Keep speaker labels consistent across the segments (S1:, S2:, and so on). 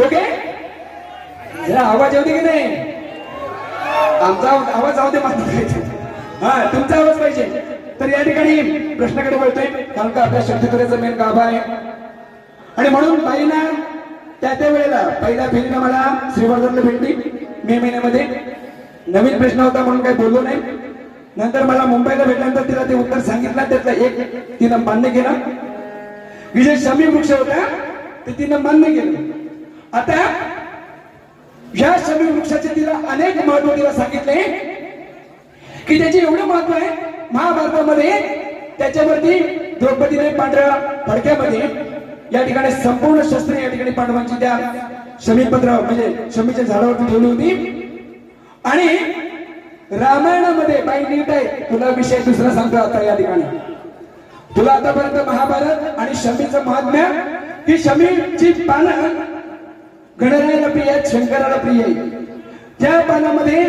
S1: Okay? जरा आवाज येऊ दे की नाही? आमचा आवाज जाऊ दे मात्र पाहिजे हा तुमचा आवाज पाहिजे. तर या ठिकाणी प्रश्नाकडे वळतोय कारण का आपल्या शक्तीतुऱ्याचा मेन गाभा आहे. आणि म्हणून बाईना त्या त्या वेळेला पहिल्या फेरीला मला श्रीवर्धनला भेटली मे महिन्यामध्ये. नवीन प्रश्न होता म्हणून काही बोललो नाही. नंतर मला मुंबईला भेटल्यानंतर तिला ते उत्तर सांगितलं त्यातलं एक तिनं मान्य केलं. विजय शमी वृक्ष होता ते तिनं मान्य केलं. आता या शमी वृक्षाचे तिला अनेक महत्त्व तिला सांगितले. की त्याचे एवढं महत्त्व आहे महाभारतामध्ये त्याच्यावरती द्रौपदीने पांढऱ्या फडक्यामध्ये या ठिकाणी संपूर्ण शस्त्र या ठिकाणी पांडवांची त्या शमीपत्र म्हणजे शमीच्या झाडावरती ठेवली होती. आणि रामायणामध्ये बाई नीट आहे तुला विषय दुसरा सांगतो आता या ठिकाणी. तुला आतापर्यंत महाभारत आणि शमीचं महात्म्य की शमीची पानं गणरायाला प्रिय आहेत शंकराला प्रिय आहे त्या पानामध्ये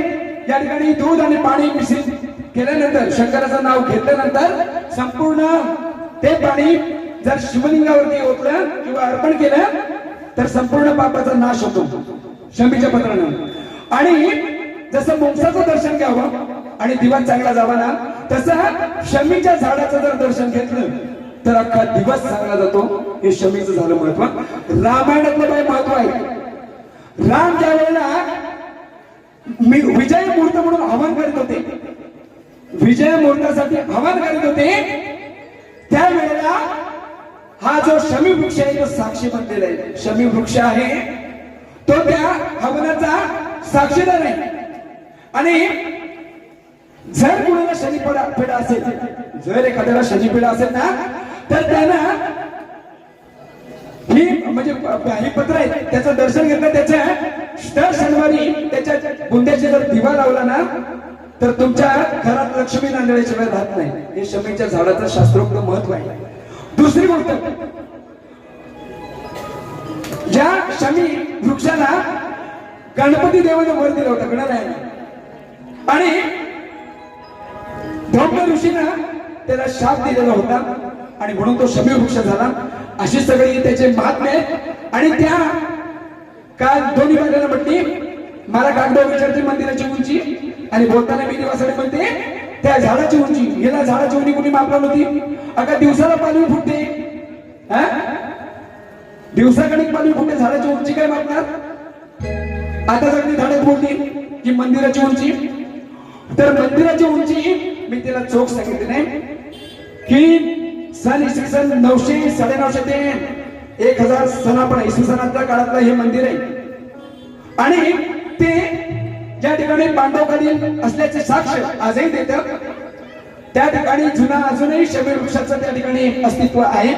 S1: या ठिकाणी दूध आणि पाणी मिश्रित केल्यानंतर शंकराचं नाव घेतल्यानंतर संपूर्ण ते पाणी जर शिवलिंगावरती ओतलं किंवा अर्पण केलं तर संपूर्ण पापाचा नाश होतो. शमीच्या पत्रानं. आणि जसं मुंसाचं दर्शन घ्यावं आणि दिवस चांगला जावा ना तसं शमीच्या झाडाचं जर दर्शन घेतलं तर अख्खा दिवस चांगला जातो. हे शमीचं झालं महत्त्व. रामायणातलं काय महत्त्व आहे. राम ज्या वेळेला मी विजय मुहूर्त म्हणून आव्हान करीत होते विजय मुहूर्तासाठी आव्हान करीत होते त्यावेळेला हा जो शमी वृक्ष आहे तो साक्षी बनलेला आहे. शमी वृक्ष आहे तो त्या हवनाचा साक्षीदार आहे. आणि जर कुणाला शनीपीडा पिढा असेल जर एखाद्याला शनीपीडा असेल ना तर त्यांना ही म्हणजे ही पत्र आहे त्याचं दर्शन घेतलं त्याच्या दर शनिवारी त्याच्या बुंद्याची जर दिवा लावला ना तर तुमच्या घरात लक्ष्मी नांदण्याशिवाय राहत नाही. हे शमीच्या झाडाचं शास्त्रोक्त महत्त्व आहे. दुसरी गोष्ट ज्या शमी वृक्षाला गणपती देवाने वर दिला होता गणरायाने. आणि द्रौपद ऋषीनं त्याला शाप दिलेला होता. आणि म्हणून तो शमी वृक्ष झाला. अशी सगळी त्याचे महात्मे आहेत आणि त्या काल दोन्ही बाजूला म्हटली मला कागदावर विचारते मंदिराची उंची आणि बोलताना मी निवासाने म्हणते त्या झाडाची उंची हिला झाडाची उंची कुणी मापला नव्हती. अगं दिवसाला पाणी फुटते. हा? दिवसाकडे पाणी फुटते झाडाची उंची काय मापणार? आता सगळी झाडं बोलते की मंदिराची उंची तर मंदिराची उंची मी तिला चोख सांगितली नाही. की सन इसवी सन नऊशे साडेनऊशे ते एक हजार सनापण इसवी सनातल्या काळातलं हे मंदिर आहे. आणि ते ज्या ठिकाणी पांडवकालीन असल्याचे साक्ष आजही देतात त्या ठिकाणी जुना अजूनही शबीर वृक्षाचं त्या ठिकाणी अस्तित्व आहे.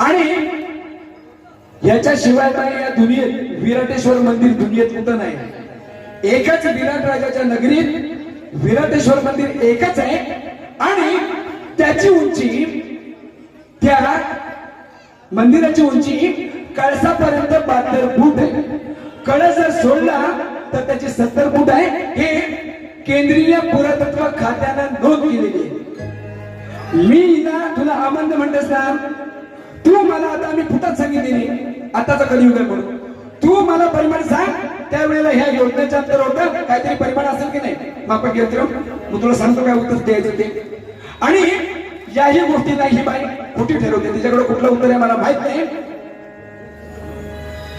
S1: आणि याच्याशिवाय नाही या दुनियेत विराटेश्वर मंदिर दुनियेत कुठं नाही. एकच विराट राजाच्या नगरीत विराटेश्वर मंदिर एकच आहे. आणि त्याची उंची त्या मंदिराची उंची कळसापर्यंत बहात्तर फूट आहे. कळस जर सोडला तर त्याची सत्तर फूट आहे. हे केंद्रीय पुरातत्व खात्यानं नोंद केलेली आहे. मी ना तुला आमंद म्हणतेस ना तू मला आता मी फुटत सांगितलेली आताचा कलियुग आहे म्हणून. तू मला परिमाण सांग. त्यावेळेला ह्या योजनेच्या अंतर होतं काहीतरी परिमाण असेल की नाही? मापक घेतो मग तुला सांगतो काय उत्तर द्यायचं ते. आणि याही गोष्टीला ही बाई खोटी ठरवते. तिच्याकडे कुठलं उत्तर आहे मला माहीत नाही.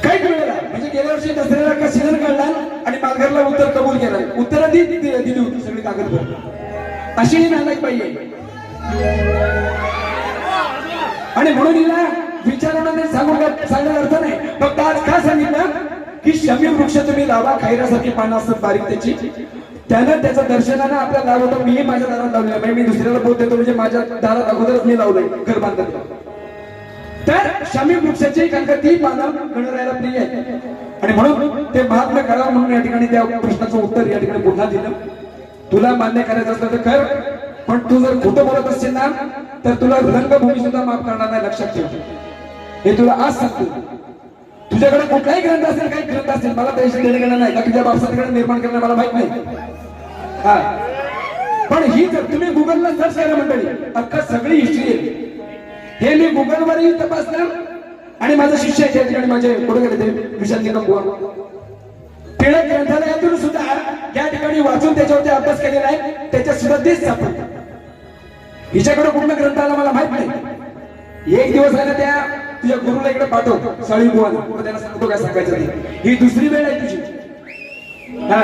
S1: काही वेळेला म्हणजे गेल्या वर्षी दसऱ्याला का सिजन काढला आणि पालघरला उत्तर कबूल केला. उत्तर दिली दिली होती सगळी कागदपत्र. अशी ही नालायक बाई आहे. आणि म्हणून हिला विचारणाने सांगून काय- सांगण्याचा अर्थ नाही. फक्त आज का सांगितलं? की शमी वृक्ष तुम्ही लावा खैरासारखी पानं असतात बारीक त्याची. त्यानं त्याचं दर्शनानं आपल्या दारात मी माझ्या दारात लावलं म्हणजे मी दुसऱ्याला बोलत देतो म्हणजे माझ्या दारात अगोदरच मी लावलंय घर बांधत तर शमी वृक्षाची कारण का ती गणरायाला प्रिय आहे आणि म्हणून ते महात्मा करा म्हणून या ठिकाणी त्या प्रश्नाचं उत्तर या ठिकाणी पुन्हा दिलं. तुला मान्य करायचं असलं तर कर पण तू जर खोटं बोलत असशील ना तर तुला रंगभूमी सुद्धा माफ करणार नाही लक्षात ठेव. हे तुला आज सांगतो. तुझ्याकडे कुठलाही ग्रंथ असेल काही ग्रंथ असेल मला त्याशी देणं घेणं नाही. का तुझ्या बापसाकडे निर्माण करणं मला माहीत नाही. हा. पण ही जर तुम्ही गुगलला सर्च करा मंडळी अख्खा सगळी हिस्ट्री आहे. हे मी गुगलवरही तपासलं आणि आणि माझा शिष्य आहे त्या ठिकाणी माझे कुठे गेले ते विशाल निकम गोवा टिळक ग्रंथालयातून सुद्धा या ठिकाणी वाचून त्याच्यावरती अभ्यास केलेला आहे. त्याच्यात सुद्धा तेच सापडत हिच्याकडे पूर्ण ग्रंथ आला मला माहीत नाही. एक दिवस आहे त्या तुझ्या गुरुला इकडे पाठव साळी बुवा त्याला सांगतो काय सांगायचं ही दुसरी वेळ आहे तुझी. हा.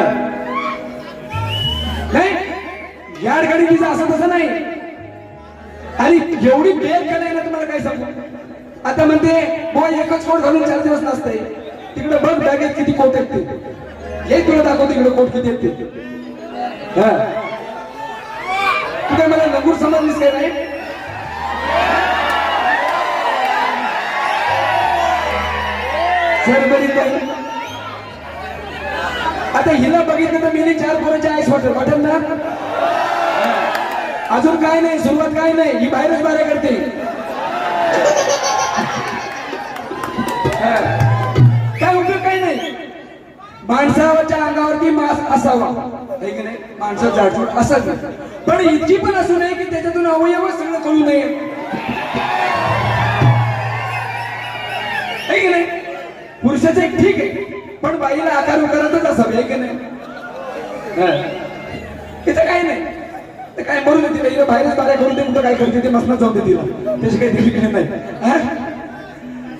S1: नाही या ठिकाणी तिचं असं तसं नाही. आणि एवढी बेल का नाही ना तुम्हाला काय सांगू? आता म्हणते बुवा एकच कोट घालून चार दिवस नसते तिकडे बघ बॅगेत किती कोट आहेत ते. हे तुला दाखव तिकडे कोट किती आहेत ते. हा. तू काय मला लगूर समजलीस काय नाही? सर बरी आता हिला बघितलं तर मी चार पोरांच्या आईस वाटेल. वाटेल ना? अजून काय नाही सुरुवात काय नाही ही बाहेरच बारे करते. काय उपयोग काय नाही. माणसाच्या अंगावरती मास असावा. की नाही? माणसं जाडजूड असत पण इतकी पण असू नये की त्याच्यातून अवयव सगळं कळू नये. है की नाही? पुरुषाचं एक ठीक आहे. पण बाईला आकार उकारातच असावे की नाही? हा. तिचं काही नाही. ते काय बोलू दे तिला. हिला बाहेरच बाहेर करून ते कुठं काय करते ते मसनात जाऊ दे तिला. त्याची काही दिली नाही. हा?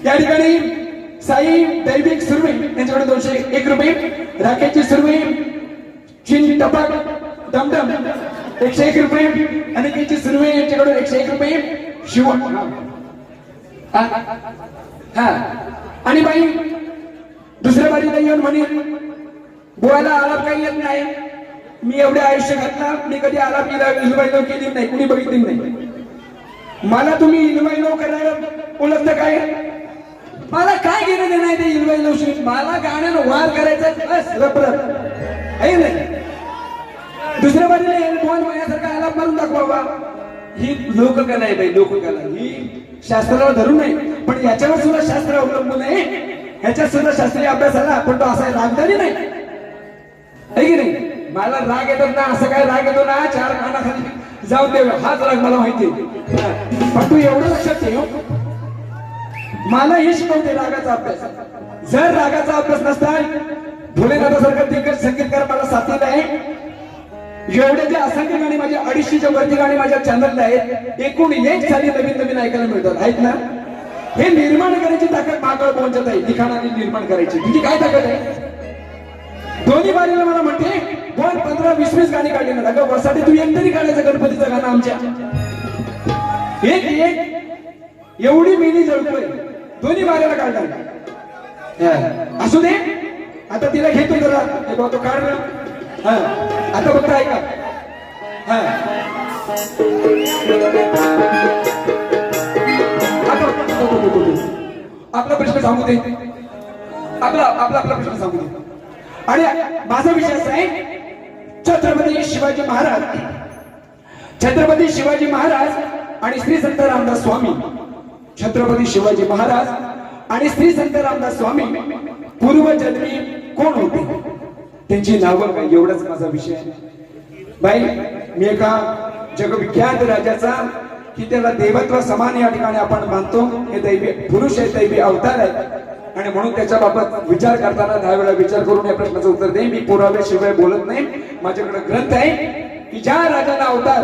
S1: या ठिकाणी साई दैविक सुरवे यांच्याकडे दोनशे एक रुपये राखेची सुरवे चिन टपक दमदम एकशे एक रुपये अनिकेची सुरवे यांच्याकडून एकशे एक रुपये शिव हा. हा. आणि बाई दुसऱ्या बाजूला येऊन म्हणेल गोव्याला आलाप काही येत नाही. मी एवढे आयुष्य घातला मी कधी आलाप इलवाईलो केली नाही कुणी बघितली नाही. मला तुम्ही इलवाईलो करायला ओळखतं काय? मला काय घेणं देणं आहे ते इलवाईलोशी मला गाण्यानं वार करायचा बस रपरप आहे नाही दुसऱ्या बाजूला येईल बुवा माझ्यासारखा आलाप मारून दाखवावा ही लोककला आहे बाई लोककला. ही शास्त्राला धरून नाही पण याच्यावर सुद्धा शास्त्र अवलंबून आहे. ह्याच्यात सुद्धा शास्त्रीय अभ्यास आला पण तो असा रागदारी नाही. है की नाही? मला राग येतात ना असं काय राग येतो ना चार कानाखाली जाऊ दे हाच राग मला माहिती पण तू एवढं लक्षात ठेव. मला हे शिकवते रागाचा अभ्यास. जर रागाचा अभ्यास नसता भोलेनाथासारखं दिग्गज संगीतकार मला साथीला आहे. एवढे जे असंख्य गाणी माझ्या अडीचशेच्या वरती गाणी माझ्या चॅनलला आहेत एकूण एक साली नवीन नवीन ऐकायला मिळतात. आहेत ना? हे निर्माण करायची ताकद मागळ पोहोचत आहे. लिखाणाने निर्माण करायची. तुझी काय ताकद आहे? दोन्ही बारीला मला म्हणते दोन पंधरा वीस वीस गाणी काढली ना. अगं वर्षासाठी तू एक तरी काढायचं गणपतीचं गाणं आमच्या. एक एक. एवढी मेनी जळतोय. दोन्ही बारीला काढणार. हा. असू दे. आता तिला घेतो जरा. हे तो काढ ना. हा. आता फक्त ऐका. हा. आपला प्रश्न सांगू दे. आपला आपला आपला प्रश्न सांगू दे. आणि माझा विषय असा आहे छत्रपती शिवाजी महाराज. छत्रपती शिवाजी महाराज आणि श्री संत रामदास स्वामी. छत्रपती शिवाजी महाराज आणि श्री संत रामदास स्वामी पूर्वजन्मी कोण होते? त्यांची नावं काय? एवढाच माझा विषय आहे. बाई मी एका जगविख्यात राजाचा की त्याला देवत्व समान या ठिकाणी आपण मानतो हे दैवी पुरुष आहे दैवी अवतार आहे. आणि म्हणून त्याच्या बाबत विचार करताना दहा वेळा विचार करून या प्रश्नाचं उत्तर दे. मी पुरावे शिवाय बोलत नाही. माझ्याकडे ग्रंथ आहे की ज्या राजाला अवतार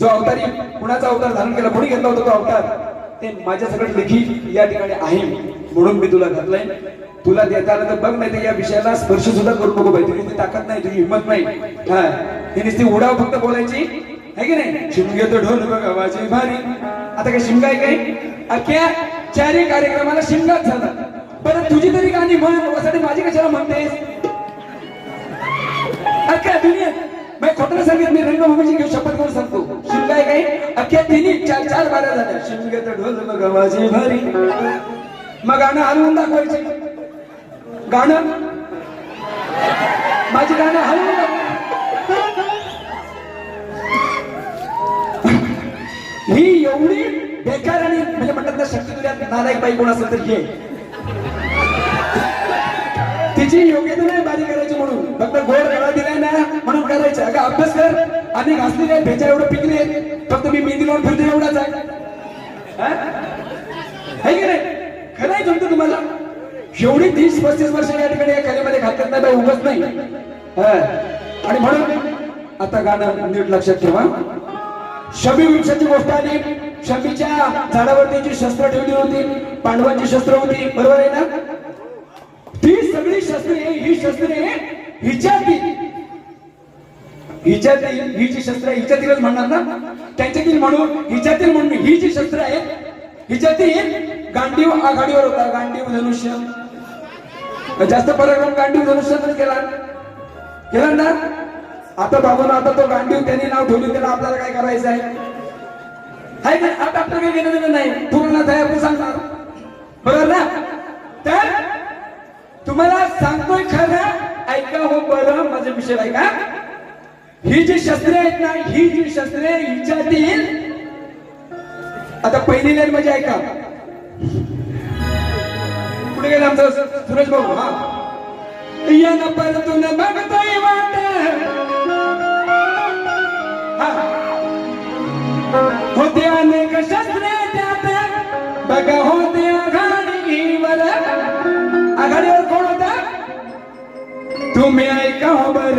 S1: जो अवतारी कुणाचा अवतार धारण केला कोणी घेतला होता तो अवतार? ते माझ्यासकडे लिखी या ठिकाणी आहे. म्हणून मी तुला घातलंय. तुला देता आलं तर बघ नाही तर या विषयाला स्पर्श सुद्धा करू नको पाहिजे तुझी ताकद नाही तुझी हिंमत नाही. हा. ही नुसती उडाव फक्त बोलायची. है की नाही? शिमगे तो ढोल बघा वाजे भारी। आता काय शिमगा काय अख्ख्या चारही कार्यक्रमाला शिमगाच झाला। बरं तुझी तरी गाणी म्हण यासाठी माझी कशाला म्हणतेस अख्ख्या दुनियेत मी खोटं सांगित मी रंगभूमीची घेऊ शपथ करून सांगतो। शिमगाय काय अख्ख्या तिन्ही चार चार बाऱ्या झाल्या। शिमगे तर ढोल बघा वाजे भारी। मग गाणं हलवून दाखवायचे. गाणं? माझी गाणं हलवून दाखव. ही एवढी बेकार आणि म्हणजे म्हणतात ना शक्ती तुझ्या नालायक बाई कोण असेल तर ये तिची योग्यता नाही बारी करायची म्हणून. फक्त गोड गळा दिलाय ना म्हणून करायचं. अगं अभ्यास कर. आणि घासली नाही भेचा एवढं पिकले. आहेत फक्त मी मेहंदी लावून फिरतो एवढाच आहे. की नाही? आहे कोणतं तुम्हाला. एवढी तीस पस्तीस वर्ष या ठिकाणी या कलेमध्ये घातल्यात नाही बाई उगच नाही. हा. आणि म्हणून आता गाणं नीट लक्षात ठेवा. शमी वृक्षाची गोष्ट आली. शमीच्या झाडावरती जी शस्त्र ठेवली होती पांडवांची शस्त्र होती बरोबर आहे ना? ती सगळी शस्त्रे ही शस्त्रे हिच्यातील. हिच्यातील ही जी शस्त्र आहे, हिच्यातीलच म्हणणार ना? त्यांच्यातील म्हणून हिच्यातील म्हणून ही जी शस्त्र आहे हिच्यातील गांडीव आघाडीवर होता गांडीव धनुष्य. जास्त पराक्रम गांडीव धनुष्यातच केला. केला ना? आता बाबांना आता तो गांडीव त्यांनी नाव ठेवली त्याला आपल्याला काय करायचं आहे? हाय का? आता आपलं काही घेणं देणं नाही. पूर्ण तयार आपण सांगणार बरोबर ना? तर तुम्हाला सांगतोय खरं ऐका हो बरं माझं विषय ऐका ही जी शस्त्रे आहेत ना ही जी शस्त्रे हिच्यातील आता पहिली लाईन म्हणजे ऐका. पुढे गेला आमचा सुरेश भाऊ? हा. या न परतून बघतोय वाट. होते अनेक शस्त्रे त्यात. बघा होते आघाडीवर आघाडीवर कोण होता? तुम्ही ऐका हो बर.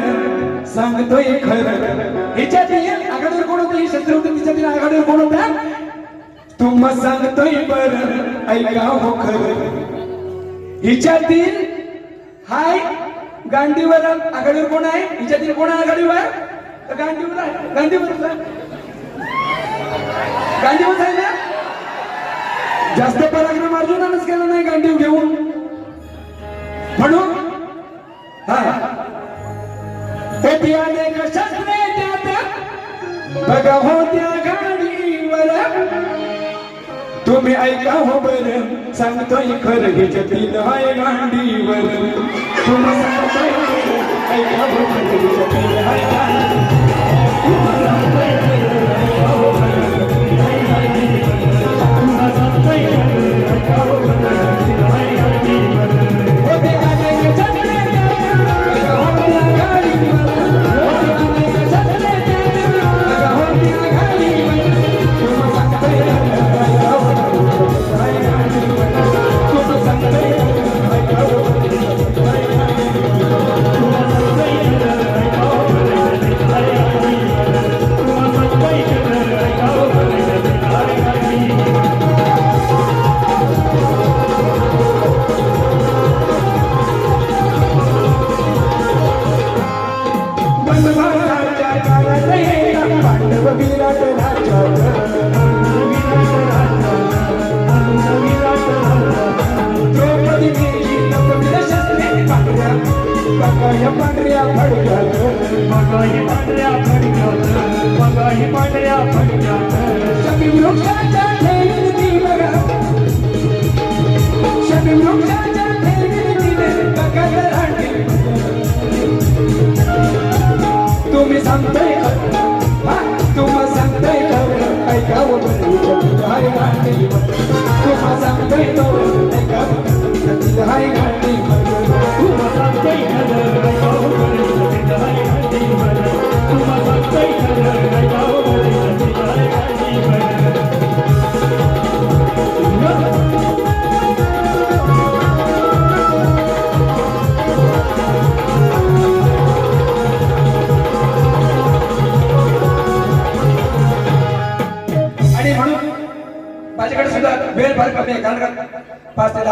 S1: सांगतोय खरं. हिच्यात आघाडीवर कोण होतं? ही शस्त्र होतं. तिच्यातील आघाडीवर कोण होता? तुम सांगतोय बर. ऐका हो खरं. हिच्यातील हाय गांडीवर आघाडीवर कोण आहे? हिच्यातील कोण आघाडीवर? तर गांडीवर आहे गांडीवर आहे. गांडीवर आहे ना? जास्त पराक्रम अर्जुनानंच केला नाही गांधीव घेऊन. म्हणून हा. होती अनेक शस्त्रे त्यात. बघा होत्या गाडीवर. तुम्ही ऐका हो बर. सांगतोय खरं ह्याच्यातील हाय गांडीवर. तुम्ही सांगतोय खरं, ऐका हो खरं ह्याच्यातील हाय गांडीवर.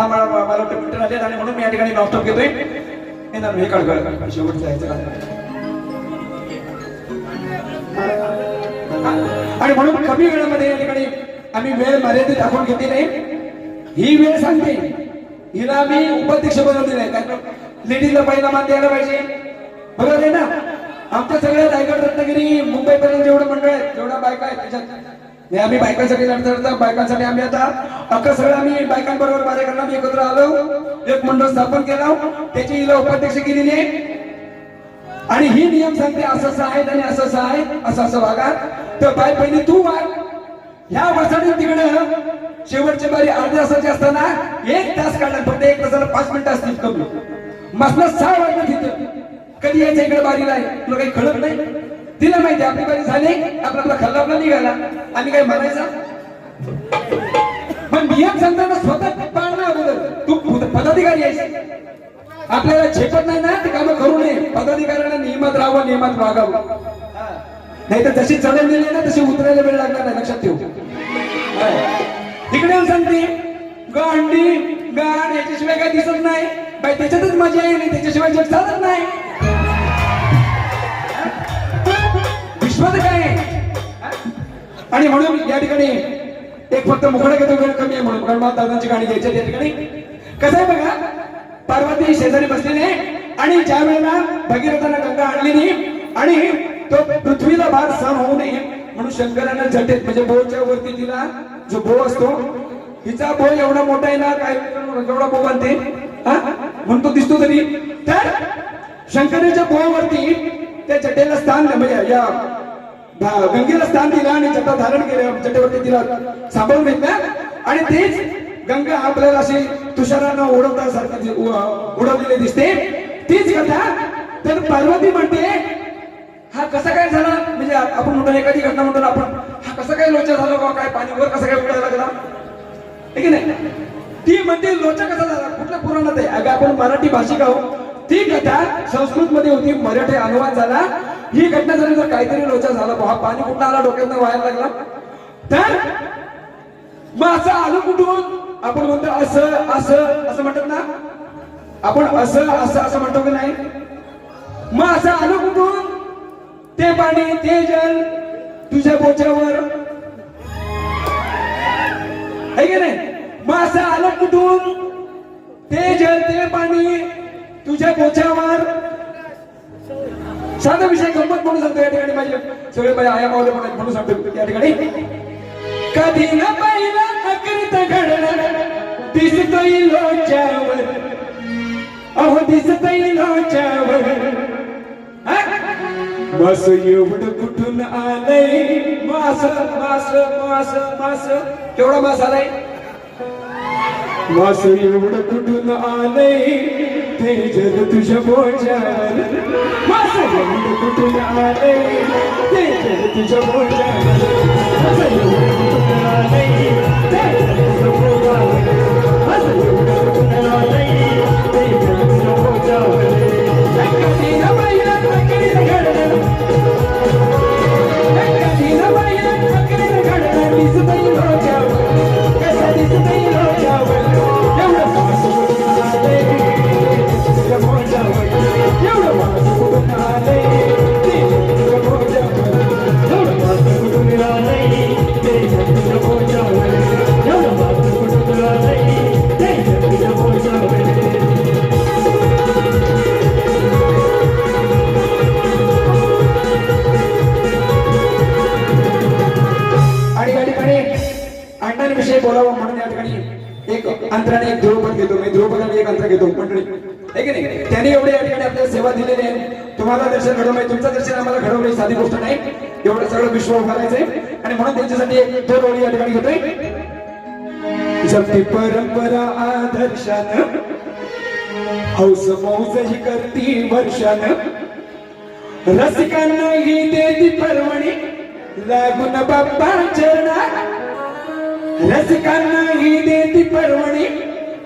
S1: दहा मला मला वाटतं मिनिटं आले आणि म्हणून मी या ठिकाणी नॉस्टॉप घेतोय. येणार हे काढ काढ शेवट जायचं आणि म्हणून कमी वेळामध्ये या ठिकाणी आम्ही वेळ मर्यादित दाखवून घेतली नाही. ही वेळ सांगते. हिला मी उपाध्यक्ष बनवली नाही कारण लेडीजला पहिला मान द्यायला पाहिजे. बरोबर आहे ना? आमच्या सगळ्या रायगड रत्नागिरी मुंबई पर्यंत जेवढं मंडळ आहेत जेवढ्या बायका आहेत त्याच्यात हे आम्ही बायकांसाठी लढता बायकांसाठी आम्ही आता अख्खा सगळं आम्ही बायकांबरोबर माझ्या आम्ही एकत्र आलो. एक मंडळ स्थापन केला. त्याची हिला उपाध्यक्ष केलेली आहे. आणि ही नियम सांगते असं असं आहे आणि असं असं आहे असं असं भागात. तर बाय पहिली तू वाग ह्या वर्षाने तिकडं शेवटची बारी अर्ध्या तासाची असताना एक तास काढला फक्त एक तासाला पाच मिनिटं असतील कमी. मसला सहा वाजता तिथं. कधी यायचं इकडे बारीला आहे? तुला काही कळत नाही? तिला माहिती आपली बारी झाली? आपला आपला खल्ला आपला निघाला? आम्ही काय म्हणायचं? पण नियम सांगताना स्वतः पाळणं अगोदर पदाधिकारी आहेस? आपल्याला झेपत नाही ना ते कामं करू नये. पदाधिकाऱ्यांना नियमात राहावं नियमात वागावं. नाही तर जशी चढण दिली ना तशी उतरायला वेळ लागणार नाही. लक्षात ठेवू. तिकडे सांगते. गांडी गाण याच्याशिवाय काय दिसत नाही. बाई त्याच्यातच मजा आहे नाही त्याच्याशिवाय जग चालत नाही. विश्वात काय आहे? आणि म्हणून या ठिकाणी एक फक्त मुखडा घेतो वेळ कमी आहे म्हणून. कारण मला दादांची गाणी घ्यायची त्या ठिकाणी. कसं आहे बघा? पार्वती शेजारी बसलेली आणि ज्या वेळेला भगीरथानं गंगा आणलेली आणि तो पृथ्वीला भार सहन होऊ नये म्हणून शंकरानं झटेत म्हणजे बोच्या वरती तिला जो बो असतो हिचा बो एवढा मोठा आहे ना काय एवढा बो बांधते हा? म्हणून तो दिसतो तरी. तर शंकराच्या बोवरती त्या जटेला स्थान म्हणजे या गंगेला स्थान दिलं आणि जटा धारण केलं. जटेवरती तिला सांभाळून घेतलं. आणि तेच गंगा आपल्याला अशी तुषारांना उडवता सारखी उडवलेली दिसते. तीच कथा तर पार्वती म्हणते हा कसा काय झाला? म्हणजे आपण म्हणतो एखादी घटना म्हणतो आपण हा कसा काय लोचा झाला बा काय पाणी वर कसा काय उडायला लागला? ठीक की नाही? ती म्हणते लोचा कसा झाला? कुठल्या पुराणात आहे? अगं आपण मराठी भाषिक आहोत. ती घटना संस्कृत मध्ये होती मराठी अनुवाद झाला. ही घटना झाली तर काहीतरी लोचा झाला बुवा, हा पाणी कुठं आला डोक्यात व्हायला लागला. तर मग असं आलं कुठून? आपण म्हणतो असं असं असं म्हणतात ना? आपण असं असं असं म्हणतो की नाही? मग असं आलं कुठून? ते पाणी ते जल तुझ्या बोच्यावर. आहे की नाही? मग असं आलं कुठून? ते जल ते पाणी. तुझ्या बोच्यावर. साधा विषय गंमत म्हणून सांगतो या ठिकाणी माझे सगळे माझ्या आया मावले म्हणून म्हणून सांगतो या ठिकाणी. कधी न पाहिलं अकृत घडलं दिसतोय लोच्यावर. अहो दिसतोय लोच्यावर. मास एवढं कुठून आलंय? मास मास मास मास. केवढा मास आलाय? मास एवढं कुठून आलंय? ते जग तुझ्या बोजावर मास एवढं कुठून आलंय ते जग तुझ्या बोजावर मी घेतो मंडळी आहे की नाही? त्यांनी एवढे या ठिकाणी आपल्याला सेवा दिलेली आहे. तुम्हाला दर्शन घडवलंय तुमचं दर्शन आम्हाला घडवलंय साधी गोष्ट नाही. एवढं सगळं विश्व उभारायचंय आणि म्हणून त्यांच्यासाठी एक दोन ओळी या ठिकाणी घेतोय. जपती परंपरा आदर्शान. हौस मौज ही करती वर्षान. रसिकांना ही देती परवणी. लागून बाप्पा चरणा रसिकांना ही देती परवणी.